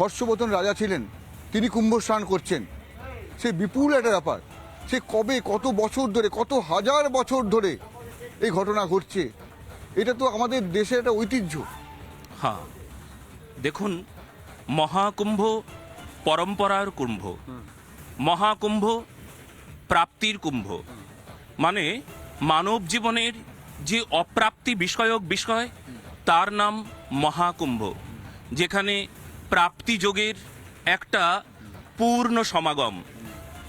হর্ষবর্ধন রাজা ছিলেন, তিনি কুম্ভ স্নান করছেন। সে বিপুল একটা ব্যাপার। সে কবে কত বছর ধরে, কত হাজার বছর ধরে এই ঘটনা ঘটছে, এটা তো আমাদের দেশের একটা ঐতিহ্য। হ্যাঁ দেখুন, মহাকুম্ভ পরম্পরার কুম্ভ। মহাকুম্ভ প্রাপ্তির কুম্ভ। মানে মানব জীবনের যে অপ্রাপ্তি বিষয়ক বিষয়, তার নাম মহাকুম্ভ। যেখানে প্রাপ্তি যোগের একটা পূর্ণ সমাগম।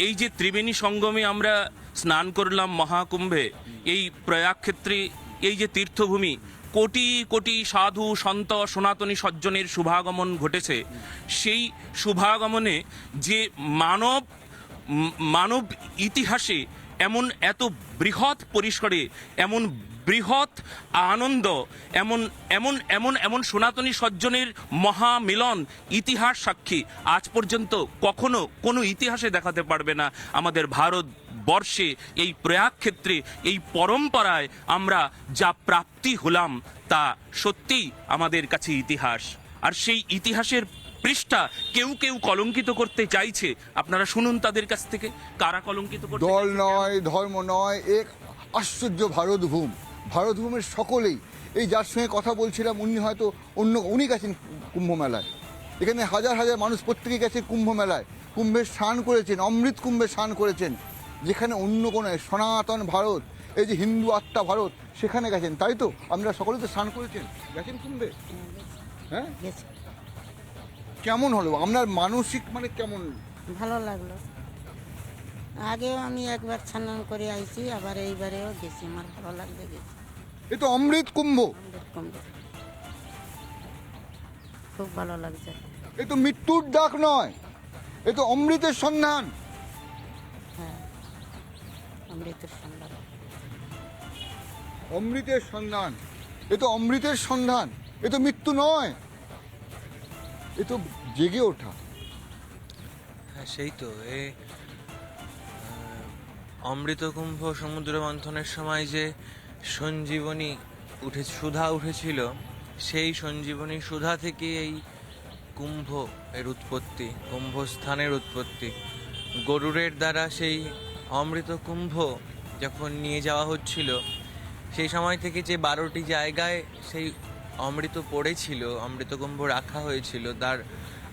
এই যে ত্রিবেণী সঙ্গমে আমরা স্নান করলাম মহাকুম্ভে, এই প্রয়াগ ক্ষেত্রে এই যে তীর্থভূমি, কোটি কোটি সাধু, সন্ত, সনাতনী সজ্জনের শুভাগমন ঘটেছে। সেই শুভাগমনে যে মানব মানব ইতিহাসে এমন এত বৃহৎ পরিসরে এমন বৃহৎ আনন্দ, এমন এমন এমন এমন সনাতনী সজ্জনের মহামিলন ইতিহাস সাক্ষী। আজ পর্যন্ত কখনো কোনো ইতিহাসে দেখাতে পারবে না আমাদের ভারত বর্ষে এই প্রয়াগ ক্ষেত্রে, এই পরম্পরায় আমরা যা প্রাপ্তি হলাম তা সত্যিই আমাদের কাছে ইতিহাস। আর সেই ইতিহাসের পৃষ্ঠা কেউ কেউ কলঙ্কিত করতে চাইছে। আপনারা শুনুন তাদের কাছ থেকে কারা কলঙ্কিত করতে দল নয় ধর্ম নয় এক আশ্চর্য ভারতভূম। ভারতভূমের সকলেই এই যার সঙ্গে কথা বলছিলাম উনি হয়তো অন্য উনি গেছেন কুম্ভ মেলায় এখানে হাজার হাজার মানুষ প্রত্যেকে গেছে কুম্ভ মেলায় কুম্ভের স্নান করেছেন অমৃত কুম্ভে স্নান করেছেন। যেখানে অন্য কোনো সনাতন ভারত এই যে হিন্দু আত্মা ভারত সেখানে গেছেন। তাই তো? আপনারা সকলে তো স্নান করেছেন। গেছেন কুম্ভে? হ্যাঁ? কেমন হলো? আপনার মানসিক মানে কেমন? ভালো লাগল। আগেও আমি একবার স্নান করে আইছি আবার এইবারেও গেছি আমার ভালো লাগবে গেছি। এ তো অমৃত কুম্ভ। আমাদের কমবে খুব ভালো লাগছে। এ তো মৃত্যুর ডাক নয় এ তো অমৃতের সন্ধান। হ্যাঁ অমৃতের সন্ধান। অমৃতের সন্ধান এ তো অমৃতের সন্ধান এ তো মৃত্যু নয়। এ তো জেগে ওঠা। হ্যাঁ সেই তো। এ আহ, অমৃতকুম্ভ সমুদ্র মন্থনের সময় যে সঞ্জীবনী উঠে সুধা উঠেছিল সেই সঞ্জীবনী সুধা থেকে এই কুম্ভ এর উৎপত্তি কুম্ভ স্থানের উৎপত্তি। গরুরের দ্বারা সেই অমৃত কুম্ভ যখন নিয়ে যাওয়া হচ্ছিল সেই সময় থেকে যে বারোটি জায়গায় সেই অমৃত পড়েছিল, অমৃতকুম্ভ রাখা হয়েছিল। তার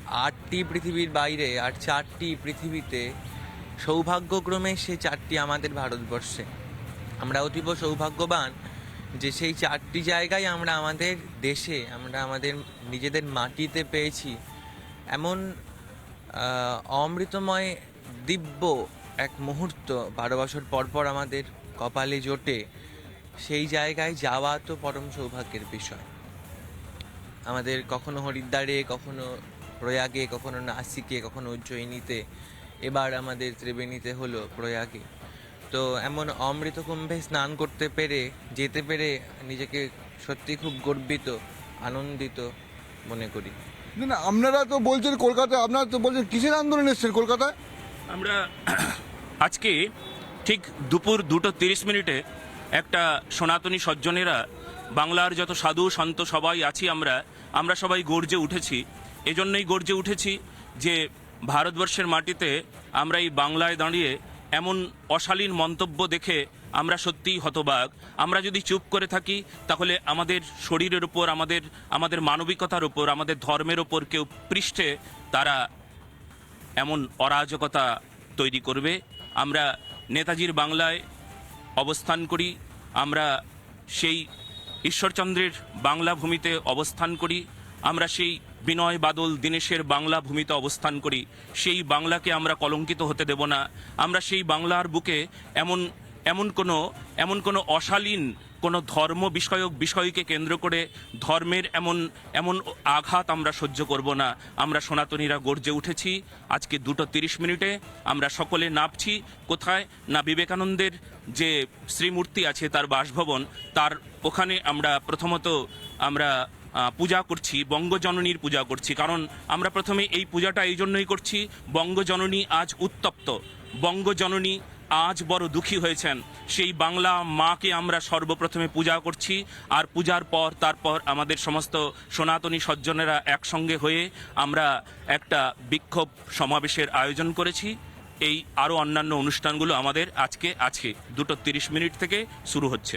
আটটি পৃথিবীর বাইরে, আর চারটি পৃথিবীতে সৌভাগ্যক্রমে সে চারটি আমাদের ভারতবর্ষে। আমরা অতীব সৌভাগ্যবান যে সেই চারটি জায়গায় আমরা আমাদের দেশে, আমরা আমাদের নিজেদের মাটিতে পেয়েছি। এমন অমৃতময় দিব্য এক মুহূর্ত বারো বছর পর পর আমাদের কপালে জোটে, সেই জায়গায় যাওয়া তো পরম সৌভাগ্যের বিষয়। আমাদের কখনো হরিদ্বারে কখনো প্রয়াগে কখনো নাসিকে কখনো উজ্জয়িনীতে। এবার আমাদের ত্রিবেণীতে হলো প্রয়াগে। তো এমন অমৃত কুম্ভে স্নান করতে পেরে যেতে পেরে নিজেকে সত্যি খুব গর্বিত আনন্দিত মনে করি। না না আপনারা তো বলছেন কলকাতায় আপনারা তো বলছেন কিসের আন্দোলন এসছেন কলকাতায়? আমরা আজকে ঠিক দুপুর দুটো তিরিশ মিনিটে একটা সনাতনী সজ্জনেরা বাংলার যত সাধু সন্ত সবাই আছি আমরা আমরা সবাই গর্জে উঠেছি। এজন্যই গর্জে উঠেছি যে ভারতবর্ষের মাটিতে আমরা এই বাংলায় দাঁড়িয়ে এমন অশালীন মন্তব্য দেখে আমরা সত্যিই হতবাক। আমরা যদি চুপ করে থাকি, তাহলে আমাদের শরীরের উপর, আমাদের আমাদের মানবিকতার উপর, আমাদের ধর্মের উপর কেউ পৃষ্ঠে তারা এমন অরাজকতা তৈরি করবে। আমরা নেতাজির বাংলায় অবস্থান করি, আমরা সেই ঈশ্বরচন্দ্রের বাংলা ভূমিতে অবস্থান করি, আমরা সেই বিনয় বাদল দীনেশের বাংলা ভূমিতে অবস্থান করি। সেই বাংলাকে আমরা কলঙ্কিত হতে দেব না। আমরা সেই বাংলার বুকে এমন এমন কোনো এমন কোনো অশালীন, কোনো ধর্ম বিষয়ক বিষয়কে কেন্দ্র করে ধর্মের এমন এমন আঘাত আমরা সহ্য করব না। আমরা সনাতনীরা গর্জে উঠেছি। আজকে দুটো তিরিশ মিনিটে আমরা সকলে নাপছি। কোথায়? না বিবেকানন্দের যে শ্রীমূর্তি আছে, তার বাসভবন, তার ওখানে আমরা প্রথমত আমরা পূজা করছি, বঙ্গজননীর পূজা করছি। কারণ আমরা প্রথমে এই পূজাটা এই জন্যই করছি, বঙ্গজননী আজ উত্তপ্ত। বঙ্গজননী আজ বড় দুঃখী হয়েছেন। সেই বাংলা মাকে আমরা সর্বপ্রথমে পূজা করছি আর পূজার পর, তারপর আমাদের সমস্ত সনাতনী সজ্জনেরা একসঙ্গে হয়ে আমরা একটা বিক্ষোভ সমাবেশের আয়োজন করেছি। এই আরও অন্যান্য অনুষ্ঠানগুলো আমাদের আজকে আছে দুটো তিরিশ মিনিট থেকে শুরু হচ্ছে।